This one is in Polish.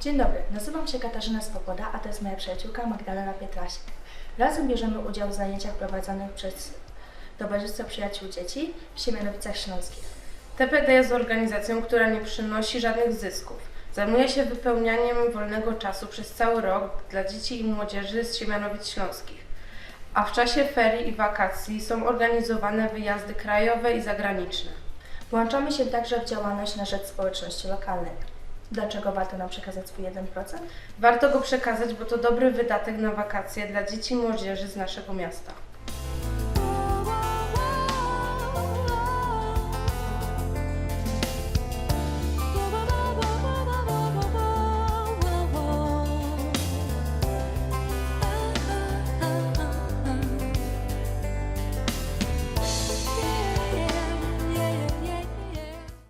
Dzień dobry, nazywam się Katarzyna Swoboda, a to jest moja przyjaciółka Magdalena Pietrasik. Razem bierzemy udział w zajęciach prowadzonych przez Towarzystwo Przyjaciół Dzieci w Siemianowicach Śląskich. TPD jest organizacją, która nie przynosi żadnych zysków. Zajmuje się wypełnianiem wolnego czasu przez cały rok dla dzieci i młodzieży z Siemianowic Śląskich. A w czasie ferii i wakacji są organizowane wyjazdy krajowe i zagraniczne. Włączamy się także w działalność na rzecz społeczności lokalnej. Dlaczego warto nam przekazać swój 1%? Warto go przekazać, bo to dobry wydatek na wakacje dla dzieci i młodzieży z naszego miasta.